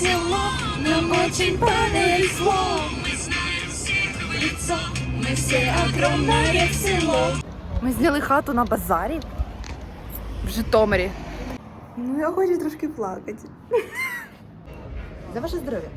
село, нам очень повезло. Лицо, мы все огромное село. Ми зняли хату на базарі в Житомирі. Ну, я хочу трошки плакати. За ваше здоров'я.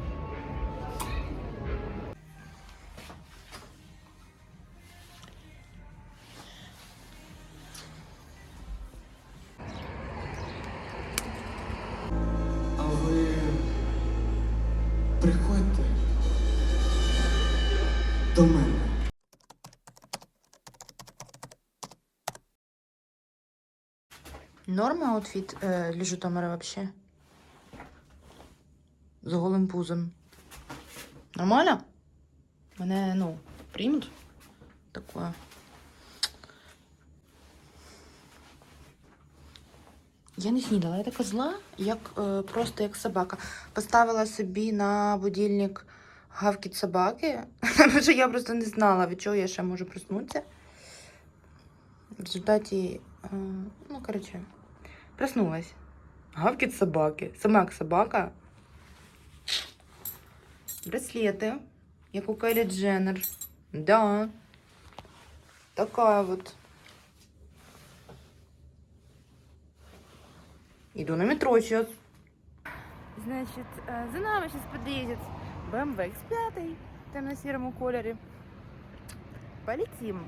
Норма аутфіт е, для Житомира вообще? З голим пузом. Нормально? Мене, ну, приймуть? Такое. Я не снідала, я така зла, як е, просто як собака. Поставила собі на будильник гавкіт собаки, що я просто не знала, від чого я ще можу проснутися. В результаті, е, ну, коротше, проснулась. Гавкіт собаки. Сама як собака. Браслеты, як у Кайлі Дженнер. Да. Такая вот. Иду на метро сейчас. Значит, э, за нами сейчас подъедет BMW X5 в темно-серому кольоре. Полетим.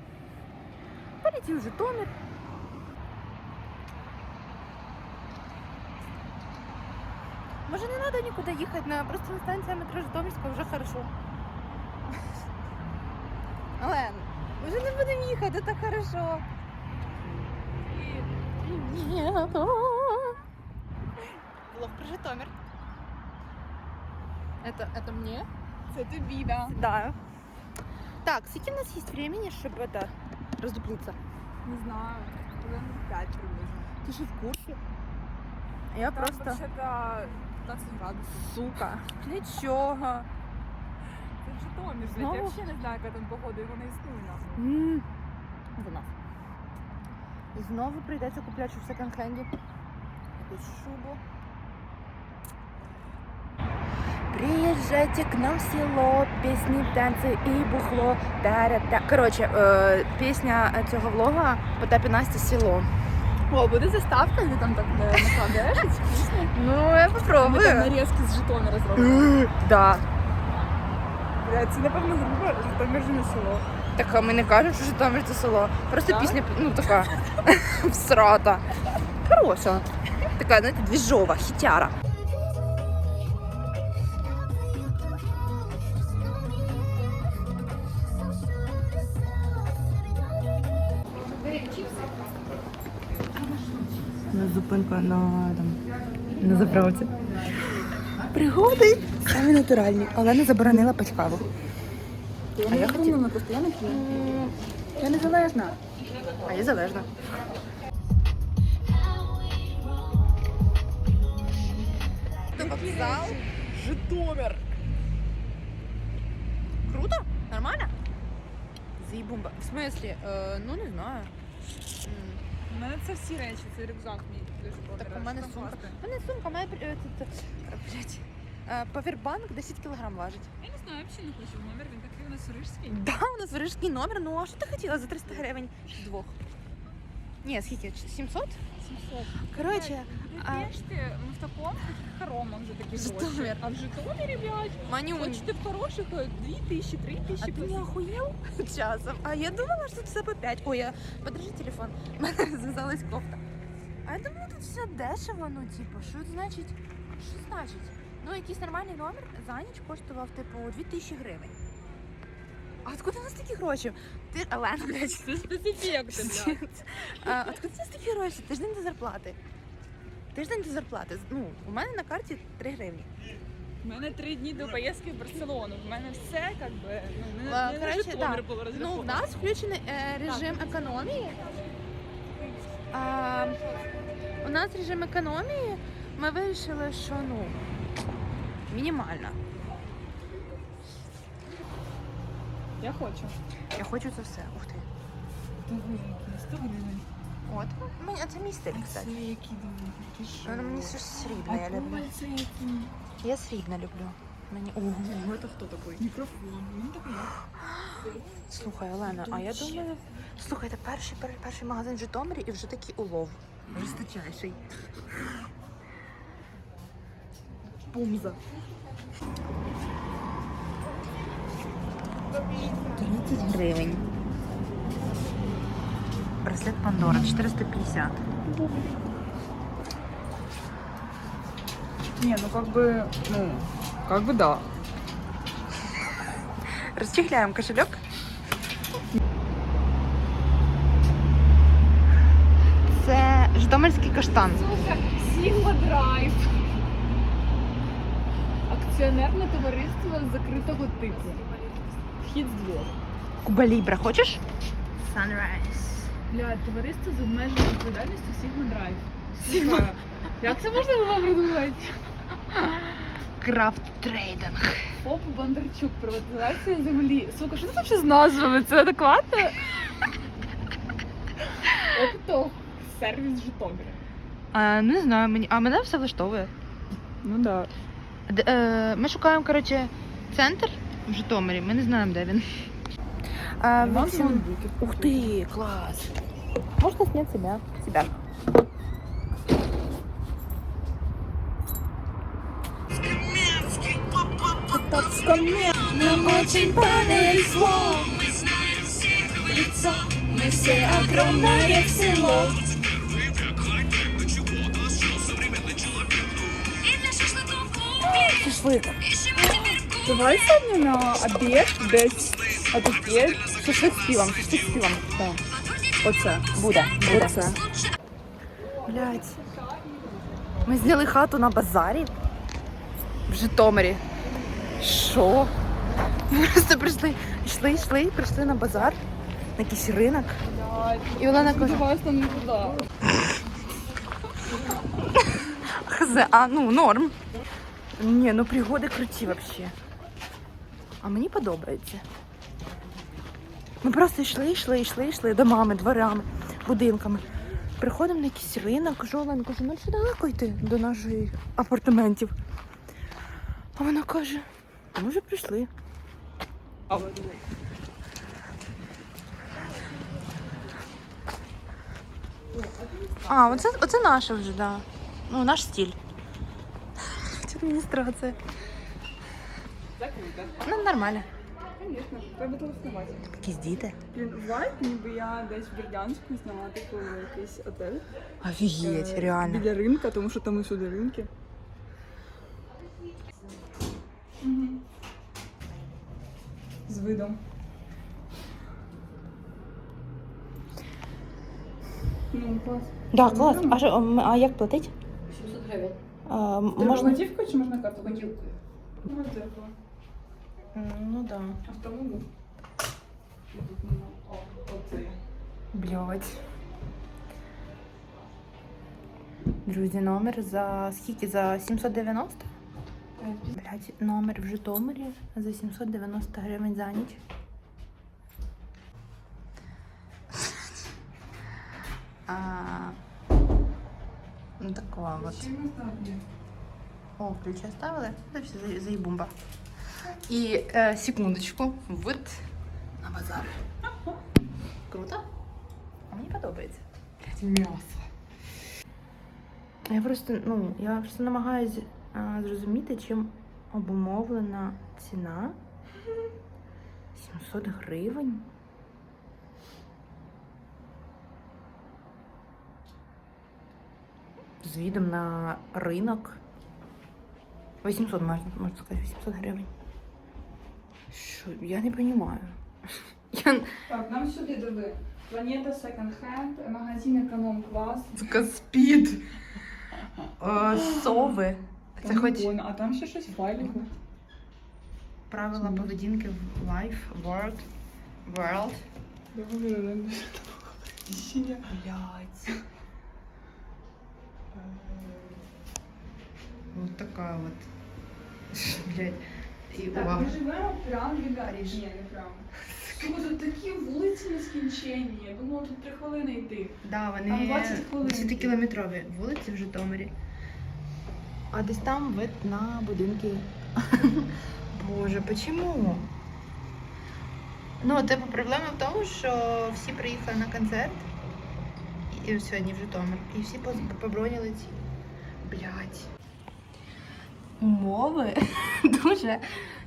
Полетим в Житомир. Може, не треба нікуди їхати, на просто на станція метро Житомирська вже хорошо. Олен, вже не будемо їхати, так хорошо. Влог про Житомир. Это, это мне? Це тобі, да. Да. Так, скільки в нас є времени, щоб это, роздуплитися? Не знаю. Хвилин 5 приблизно. Ти ж в курсі? Я Там просто... взагалі 15 градусів. Сука. Нічого. Це Житомир, блядь. Знову? Я взагалі не знаю, яка там погода, його не існує нахуй. М, За нас. І знову прийдеться купляти в секонд-хенді. Якусь шубу. Приезжайте к нам в село, песни, танцы и бухло. Та-ра-та. Короче, е, пісня цього влога Потапі Настя село. О, буде заставка, де там так не накладаєш ці пісні? Ну, я Ми там попробую. нарізки з жетона зробили. Да. Бля, це, напевно, грубо Житомир же не село. Так а ми не кажемо, що Житомир це село. Просто Так? пісня, ну така всрата. Хороша. Така, знаєте, двіжова, хітяра. Зупинка на, там, на заправці. Пригоди самі натуральні, але не заборонила пить каву. А я хотіла. на постійно п'ю. Я незалежна. А я залежна. Вокзал. Житомир. Круто? Нормально? Заебумба. В смысле? Е, ну не знаю. У мене це всі речі, це рюкзак мій дуже Так у мене сумка. У мене сумка, має е, Павербанк 10 кілограм важить. Я не знаю, я взагалі не хочу номер, він такий у нас рижський. Да, у нас рижський номер. Ну а що ти хотіла за 300 гривень двох? Ні, скільки? 700? 700. Коротше, а- ми в такому таких хоромах за такі Житомир. А в Житомирі, блядь, Манюнь. хочете в хороших 2 тисячі, 3 А тисячі. ты не охуел часом? А я думала, что тут все по 5. Ой, я... подержи телефон. У мене розв'язалась кофта. А я думала, тут все дешево, ну, типу, що це значить? Що значить? Ну, якийсь нормальний номер за ніч коштував, типу, 2000 гривень. А откуда у нас такі гроші? Ти, Олена, блядь. Це специфік, блядь. А, откуда у нас такі гроші? Тиждень до зарплати. Тиждень до зарплати. Ну, у мене на карті 3 гривні. У мене три дні до поїздки в Барселону. У мене все, як би, ну, не, не на було Ну, розраховано. в нас включений е, режим економії. А, у нас режим економії. Ми вирішили, що ну мінімально. Я хочу. Я хочу це все. Ух ти. Гривень. От. Мені- а Це мій стиль, кстати. які Воно мені щось срібне, я люблю. Це які? Я свій не люблю. Мені ого. Это кто такой? Микрофон. Ну, так Слухай, Олена, а я думаю. Слухай, це перший, перший, перший магазин в Житомирі і вже такий улов. Жесточайший. Пумза. 30 гривень. Браслет Пандора 450. Не, ну как бы, ну, как бы да. Розчехляємо кошельок. Це Житомирський каштан. Сука, Сігма Драйв. Акціонерне товариство закритого типу. Вхід з двох. Куба Лібра, хочеш? Sunrise. Бля, товариство з обмеженою відповідальністю Сігма Драйв. Сігма. Як це можна було придумати? Крафт трейдинг. ФОП Бондарчук, приватизація землі. Сука, що це взагалі з назвами? Це адекватно? Опто сервіс Житомира. А, не знаю, мені, а мене все влаштовує. Ну да. Д- е, ми шукаємо, коротше, центр в Житомирі. Ми не знаємо, де він. А, в общем, ух ты, класс. Можно снять себя. Себя. Нам очень падает Мы знаем всех в лицо Мы все огромное село Шашлык. Давай сегодня на обед без. Обід десь отаке шашлик з пивом, шашлик з пивом. Так. Оце. Буде, буде. Оце. Блять. Ми зняли хату на базарі в Житомирі. Що? Ми просто прийшли, йшли, йшли, прийшли на базар, на якийсь ринок. І Олена каже, там не туди. хз, а ну норм. Ні, ну пригоди круті вообще. А мені подобається. Ми просто йшли, йшли, йшли, йшли домами, дворами, будинками. Приходимо на якийсь ринок, кажу, Олена, кажу, ну чи далеко йти до наших апартаментів. А вона каже, ми вже прийшли. А, оце, оце наше вже, так. Да. Ну, наш стиль. Адміністрація. Ну, нормально. Звісно, треба телефонувати. Якісь діти. Блін, вайб, ніби я десь в Бердянську зняла типу якийсь отель. Офігеть, Е, реально. Біля ринка, тому що там усюди ринки. З видом. Ну, клас. Да, клас. А, що, м, а як платить? 700 гривень. А, м- Треба можна? готівкою чи можна карту? Готівкою. Ну, дзеркало. Ну да. А в тому був. Блять. Друзі, номер за скільки? За 790? Блять, номер в Житомирі за 790 гривень за ніч. А, ну такова вот. О, ключи оставили? Да все, за- И э, секундочку. Вот на базар. Круто? Мені подобається. М'ясо. Я просто, ну, я просто намагаюся а, зрозуміти, чим обумовлена ціна. 700 гривень. З відом на ринок. 800, можна, можна сказати, 800 гривень. Що? Я не розумію. Я... Так, нам сюди диви. Планета Second Hand, магазин економ клас. Спід. Сови. Це хоч А там ще щось файлику. правила поведінки в life, work, world. Я говорю, не Блять. Вот такая вот. Блять. І Так, увага. ми живемо прямо біля Париж. Ні, не прямо. Тут такі вулиці нескінченні. Я думала, тут три хвилини йти. Да, Там вони 20 хвилин. 10-кілометрові вулиці в Житомирі. А десь там вид на будинки. Боже, почему? Ну, типу, проблема в тому, що всі приїхали на концерт і сьогодні в Житомир. І всі поз- поброніли ці. Блять. Умови дуже,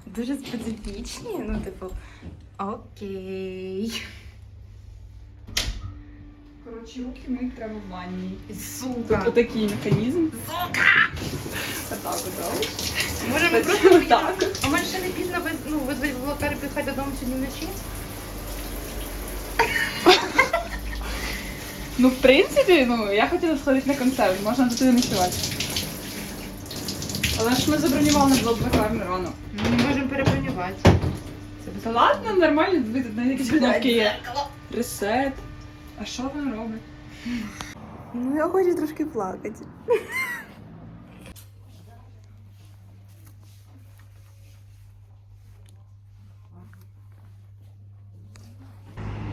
дуже специфічні. Ну, типу, окей. Коротше, руки мені треба в ванні. Сука. Тут отакий механізм. Сука! Отак от, да? Може, ми просто. Отак. А може ще не пізно без, ну, визвати волонтери приїхати додому сьогодні вночі? Ну, в принципі, ну, я хотіла сходити на концерт, можна до туди ночувати. Але ж ми забронювали на блокбекарну рано. Ми не можемо перебронювати. Та ладно, нормально, ви тут на якісь кнопки є. Ресет. А що він робить? Ну, я хочу трошки плакати.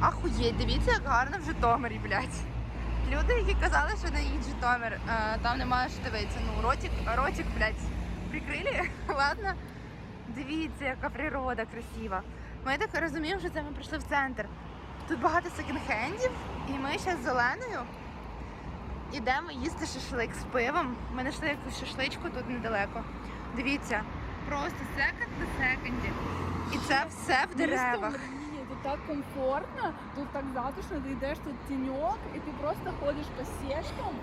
Ахуєть, дивіться, як гарно в Житомирі, блядь. Люди, які казали, що не їдь Житомир, е, там немає що дивитися. Ну, ротик, ротик, блядь, прикрили. Ладно. Дивіться, яка природа красива. Ми так розуміємо, що це ми прийшли в центр. Тут багато секонд-хендів, і ми зараз з Зеленою Ідемо їсти шашлик з пивом. Ми знайшли якусь шашличку тут недалеко. Дивіться, просто секонд на секонді. І це все в деревах. Тут так комфортно, тут так затишно, ти йдеш тут тіньок, і ти просто ходиш по сєшкам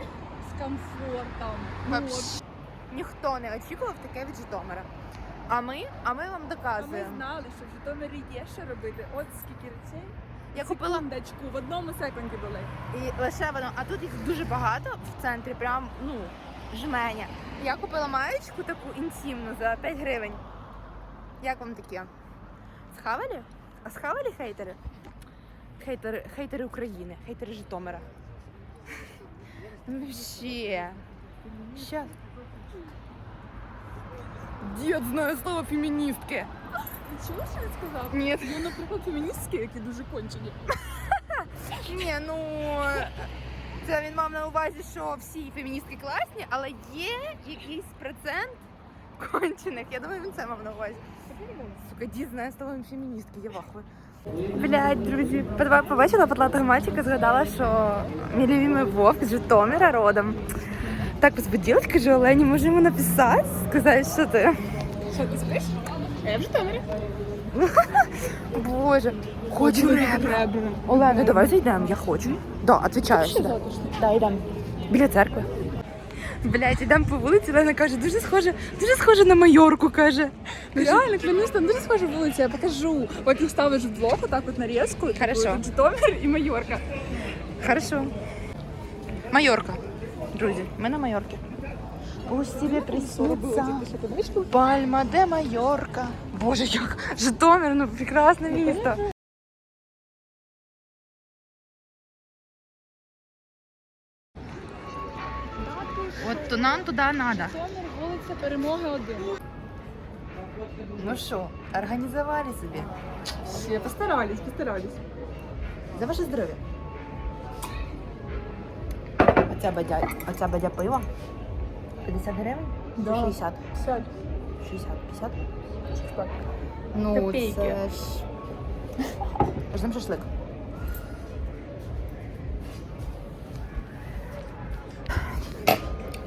з комфортом. Ніхто не очікував таке від Житомира. А ми, а ми вам А ми знали, що в Житомирі є що робити. От скільки речей. Я купила Секундочку, в одному секунді були. і лише воно, а тут їх дуже багато в центрі, прям ну жменя. Я купила маєчку таку інтимну за 5 гривень. Як вам таке? Схавали? А схавали хейтери? Хейтери, хейтери України, хейтери Житомира. Ну вообще. Дід знає слово феміністки. Ти чула, що він сказав? Ні. Є, наприклад, феміністки, які дуже кончені. Ні, ну це він мав на увазі, що всі феміністки класні, але є якийсь процент кончених. Я думаю, він це мав на увазі. Сука, дід знає слово феміністки, я вахую. Блять, друзі, побачила потлатого мальчика, згадала, що мій любимий вовк з Житомира родом. Так возбудилась, кажу, Олені, може йому написати? Сказати, що ти. Що, ти спиш? Я в Житомирі. Боже, хочу ребра. Олена, давай зайдемо, я хочу. Да, отвечаю сюди. Да, йдемо. Біля церкви. Блять, йдемо по вулиці, Олена каже, дуже схоже, дуже схоже на Майорку, каже. Реально, клянусь, там дуже схожа вулиця, я покажу. От їх ставиш вдвох, отак от нарізку. Хорошо. Житомир і Майорка. Хорошо. Майорка. Друзі, ми на Майорці. Пусть тебе приснится пальма де Майорка. Боже, як Житомир, ну прекрасне місто. От то нам туди треба. Житомир, вулиця Перемоги 1. Ну що, організували собі. Ще постарались, постарались. За ваше здоров'я. Оця бадя, оця бадя пива. 50 гривень? Да. 60. Сядь. 60, 50. Так. Ну, Копійки. це ж... Ждем шашлик.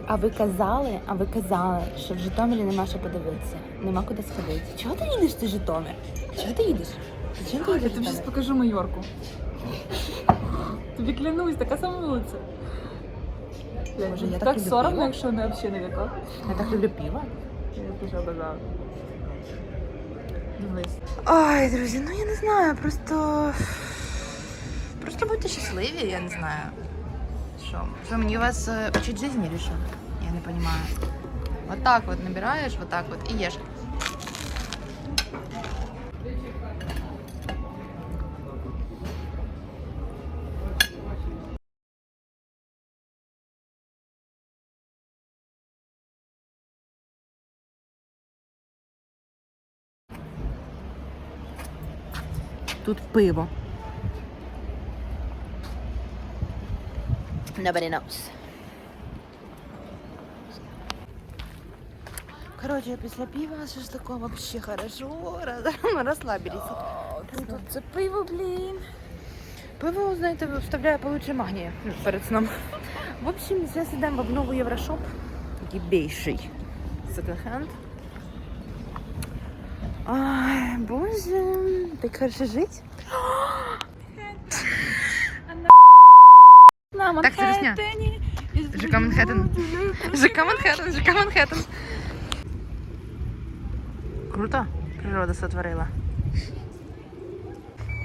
А ви казали, а ви казали, що в Житомирі нема що подивитися, нема куди сходити. Чого ти їдеш ти Житомир? Чого ти їдеш? Зачем ти Я їдеш в тобі зараз покажу Майорку. Тобі клянусь, така сама вулиця. Боже, я так так люблю соромно, пиво. якщо не взагалі не віко. Я так люблю пиво. Я дуже обожаю. Дивись. Ой, друзі, ну я не знаю, просто. Просто будьте щасливі, я не знаю. Що? Що мені вас е, учить чи що? Я не розумію. Вот так вот набираєш, вот так вот і їш. Тут пиво. Nobody knows. Короче, після пива шашлыком вообще хорошо. Раз- Розслабились. Тут це пиво, блін. Пиво, знаєте, вставляє получше магнія перед сном. В общем, зараз йдемо в новий Єврошоп. Такий більший секонд-хенд. Ай, боже, так хорошо жить. На Так, це русня. Манхеттені. ЖК Манхеттен. ЖК Манхеттен, ЖК Манхеттен. Круто. Природа сотворила.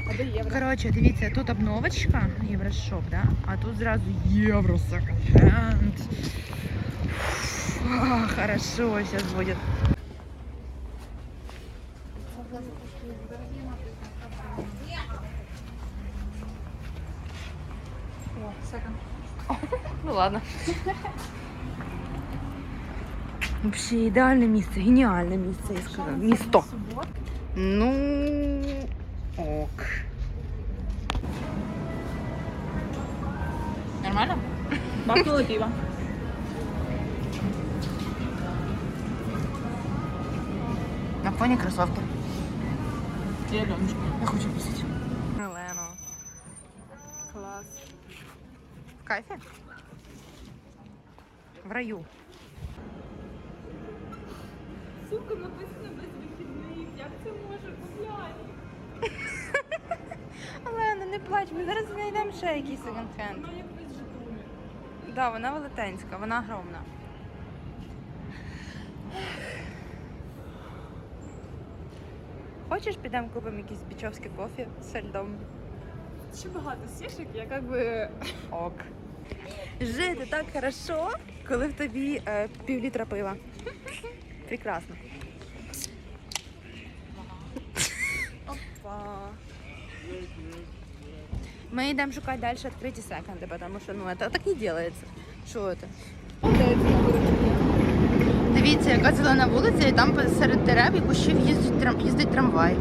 А де євро? Коротше, дивіться, тут обновочка, Єврошоп, да? а тут зразу євро секонд. Хорошо, сейчас будет. ладно. Вообще ідеальне місце, геніальне місце, я скажу. Місто. Ну ок. Нормально? Бахнуло пиво. На фоні кросовки. Я Леночка. Я хочу писати. Елено. Клас. В кайфі? В раю. Сука, написано без вихідних. Як це може гуляти? Олена, не плач, ми зараз знайдемо ще якийсь секонд-хенд. Вона як без жетонів. Да, вона велетенська, вона огромна. Хочеш, підемо купимо якийсь бічовський кофе з льдом? Ще багато сішек, я як би... Ок. Жити так хорошо, коли в тобі е, пів літра пива. Прекрасно. Опа. Ми йдемо шукати далі відкриті секонди, тому що ну, це так не робиться. Що це? Дивіться, яка зелена вулиця, і там серед дерев і кущів їздить, трам- їздить трамвай.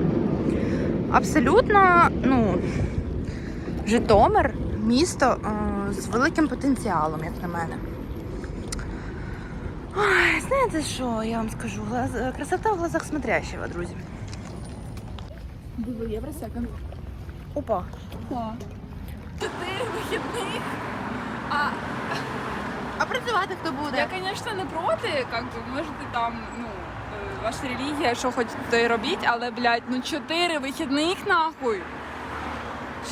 Абсолютно, ну, Житомир місто е, з великим потенціалом, як на мене. Ой, знаєте що, я вам скажу? Глаз- Красота в глазах смотрящего, друзі. Диво, євро секонд. Опа. Да. Чотири вихідних. А А працювати хто буде? я, звісно, не проти, как би, можете там, ну, е, ваша релігія, що хочете робіть, але, блядь, ну чотири вихідних нахуй.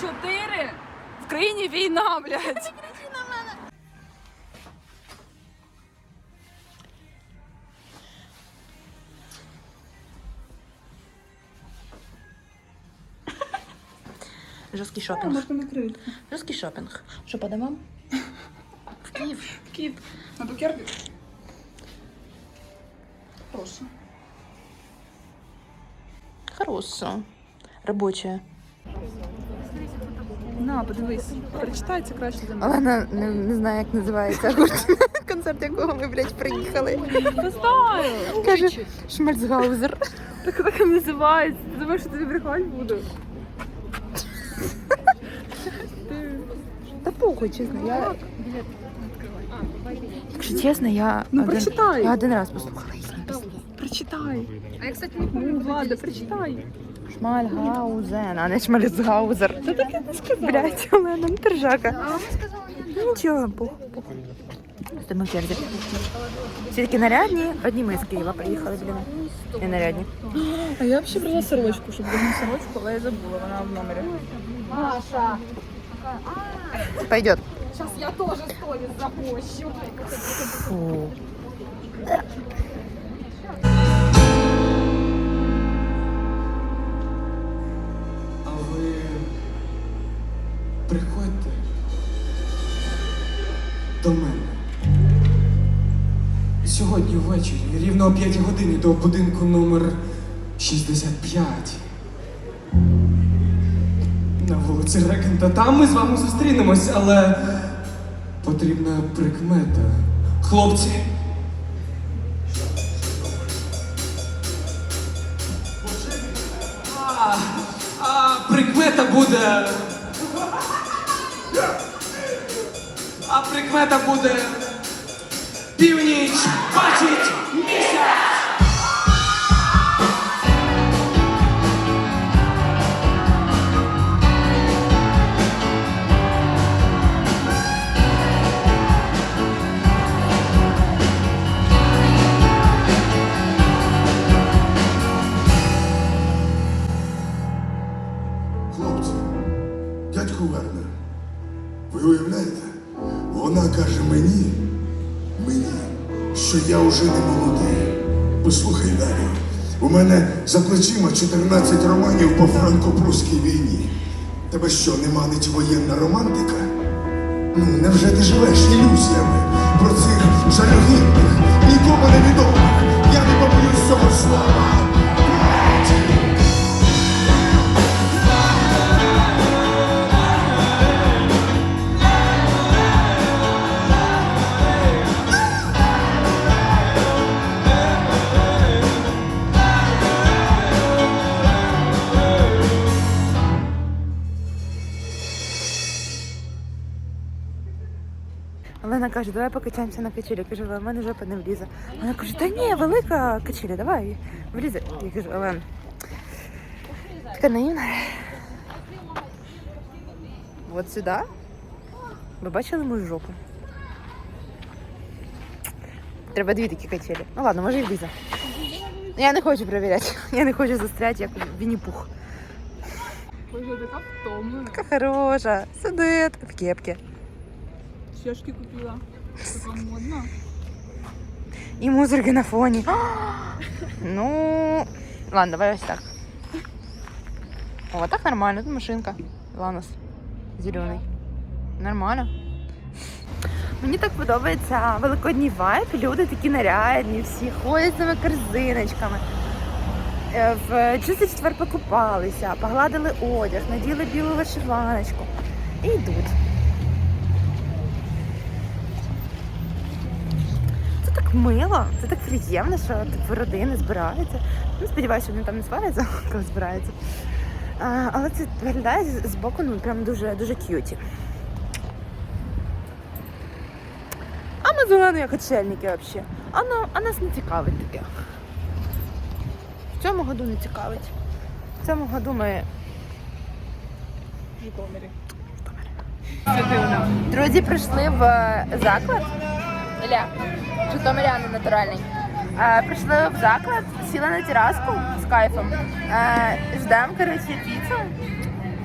Чотири? В країні війна, блядь. Жорсткий шопінг. накрити. Жорсткий шопінг. Що по домам? В Київ. Кіт. На букерки. Хорошо. Хорошо. Робоче. На, подивись. Прочитай це краще за мене. Олена не, не знає, як називається гурт, концерт якого ми, блядь, приїхали. Знаю. Каже, Шмальцгаузер. Так так і називається. Ти думаєш, що тобі брехати буду? Та похуй, чесно. Я... Якщо чесно, я, Ну, один, прочитай. я один раз послухала їхні пісні. Прочитай. А я, кстати, не помню. Влада, прочитай. Шмальгаузен, а не Шмальцгаузер. Та так я не сказала. Блядь, Олена, ну держака. Нічого, похуй, похуй. Стоїмо в черзі. Всі такі нарядні, одні ми з Києва приїхали, блін. Не нарядні. А я взагалі брала сорочку, щоб одну сорочку, але я забула, вона в номері. Пойдет. Зараз я теж сторіс запощу. Фу. Ви приходьте до мене. Сьогодні ввечері, рівно о 5 годині до будинку номер 65. На вулиці Регента. Там ми з вами зустрінемось, але потрібна прикмета. Хлопці. Прикмета буде. А прикмета буде. Північ бачить місяць. каже мені, мені, що я вже не молодий. Послухай далі. У мене за плечима 14 романів по франко-прусській війні. Тебе що, не манить воєнна романтика? Ну, невже ти живеш ілюзіями про цих жалюгідних, нікому невідомих. Я не побоюсь цього слова. Каже, давай покачаємося на качелі. Я кажу, «Але в мене жопа не влізе. Вона каже, та ні, велика качеля, давай, влізе. Я кажу, Олен, така наївна. От сюди. Ви бачили мою жопу? Треба дві такі качелі. Ну ладно, може і влізе. Я не хочу перевіряти. Я не хочу застряти, як Вінні-Пух. Боже, така втомлена. Така хороша. Сидить в кепці. Чешки купила. Така модна. І музики на фоні. ну, ладно, давай ось так. О, так нормально. Тут машинка. Ланос. Зелений. Нормально. Мені так подобається великодній вайб. Люди такі нарядні, всі ходять цими корзиночками. Е, В чистий четвер покупалися, погладили одяг, наділи білу вишиваночку і йдуть. Так мило, це так приємно, що типу, родини збираються. Ну, сподіваюся, вони там не сваряться, коли збираються. А, але це виглядає з- боку ну, прям дуже, дуже к'юті. А ми зелені як отшельники взагалі. А, а нас не цікавить таке. В цьому году не цікавить. В цьому году ми В Житомирі. Друзі прийшли в е, заклад. Ілля, Житомиряни натуральний. Е, прийшли в заклад, сіли на тераску з кайфом. Е, ждемо, коротше, піцу.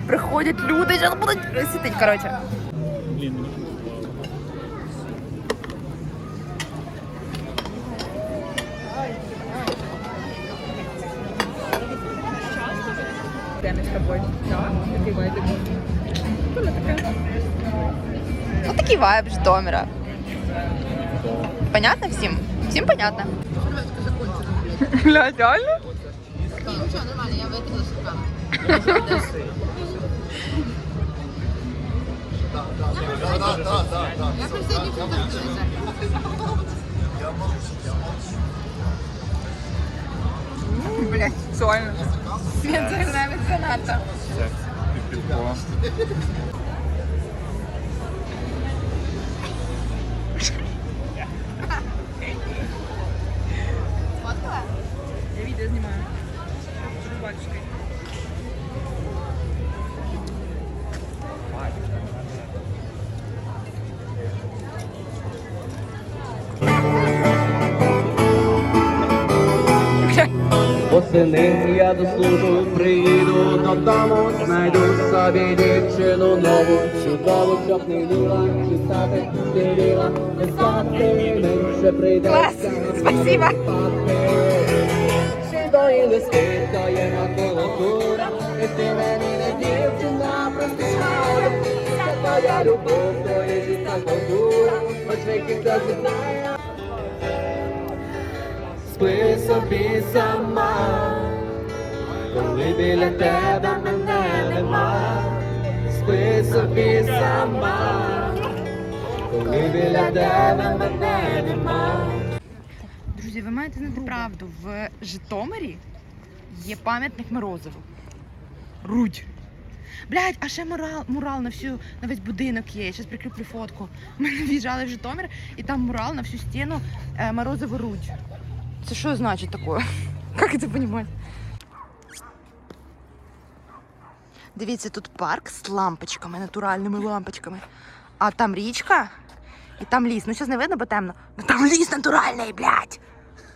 Приходять люди, зараз будуть сидіти, коротше. Прямо з тобою. Так, такий вайбик. Вона. Ну такий вайб Житомира. Понятно всім? Всім понятно? Бля, реально? Блять, Сольно. це навіть занадто. Я Восени я дослужу, приїду додому, знайду собі дівчину нову, чудову, щоб не віла, читати не писати менше прийдеться. Спасибо. До і лиски, то є макулатура, і ти мені не дівчина, просто шара. Це твоя любов, твоя життя культура, хоч віки хто знає. Спи собі сама, коли біля тебе мене нема, спи собі сама, коли біля тебе мене нема. Друзі, ви маєте знати правду. В Житомирі є пам'ятник Морозову. Рудь. Блядь, а ще мурал, мурал на всю на весь будинок є. Я зараз прикріплю фотку. Ми в'їжджали в Житомир, і там мурал на всю стіну е, Морозову Рудь. Це що значить таке? Як це розуміти? Дивіться, тут парк з лампочками, натуральними лампочками. А там річка і там ліс. Ну, зараз не видно, бо темно. Ну там ліс натуральний, блядь.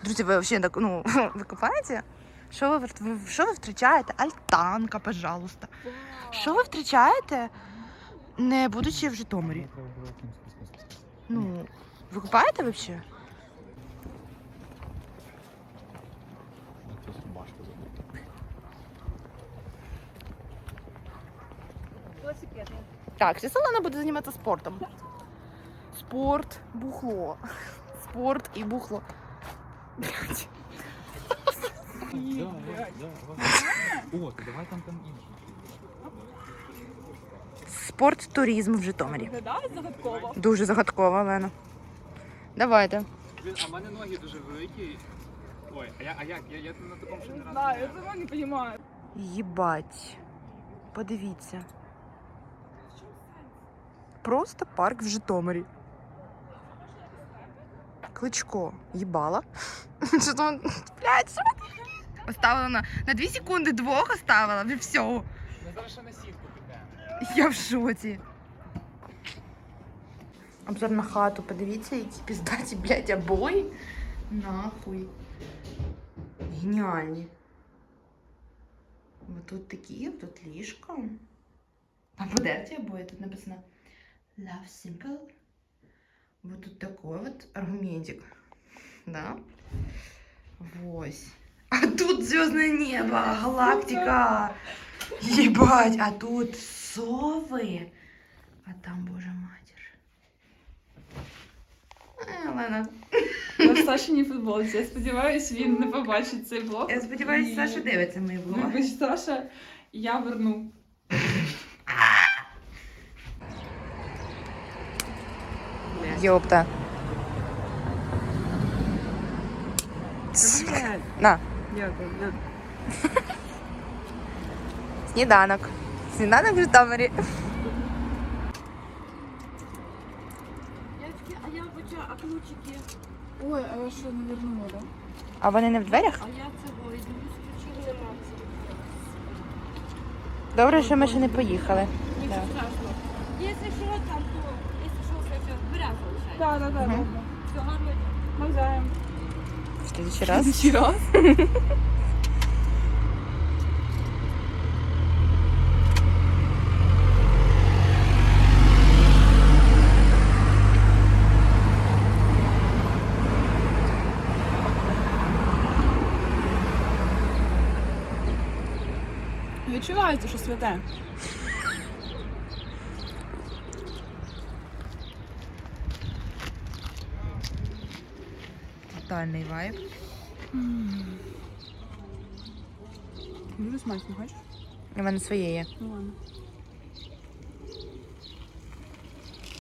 Друзі, ви взагалі так, ну, ви копаєте? Що ви, що ви втрачаєте? Альтанка, пожалуйста. Що ви втрачаєте, не будучи в Житомирі? Ну, ви купаєте взагалі? Так, сейчас Алана буде займатися спортом. Спорт, бухло. Спорт і бухло. Блядь. О, то давай там там інше. Спорт, туризм в Житомирі. Виглядає загадково. Дуже загадково, Олена. Давайте. Блін, а в мене ноги дуже великі. Ой, а я, а як? Я, я на такому ще не раз. знаю, я сама не розумію. Єбать. Подивіться. Просто парк в Житомирі. Кличко. Їбала. Що там? Ти? Оставила на, на 2 секунди двох оставила. Вже все. Ми зараз ще на сітку підемо. Я в шоці. Обзор на хату, подивіться, які піздаті, блядь, обої. Нахуй. Геніальні. Вот тут такі, тут ліжко. А подерті обої, тут написано Love Simple. Вот тут такой вот аргументик. Да? Вось. А тут звездное небо, галактика. Ебать, а тут совы. А там, боже матір. Е, Олена. Я в Сашиній футболці. Я сподіваюся, він не побачить цей блог. Я сподіваюся, І- Саша дивиться мої влоги. Вибач, Саша, я верну. Йопта. На. Дякую. на. Сніданок. Сніданок в Житомирі. А я хочу, а ключики? Ой, а я що не вернула, да? А вони не в дверях? А я цього і дивлюсь, ключів нема. Добре, що ми ще не поїхали. Нічого страшного. Якщо що, там, то, якщо що, все, все, збирай, залишай. Так, так, так. Гарно. Навзаєм. В следующий раз. Ще раз. Відчувається, що святе. Тотальний вайб. Дуже смачно, хочеш? У мене своє є. Ну ладно.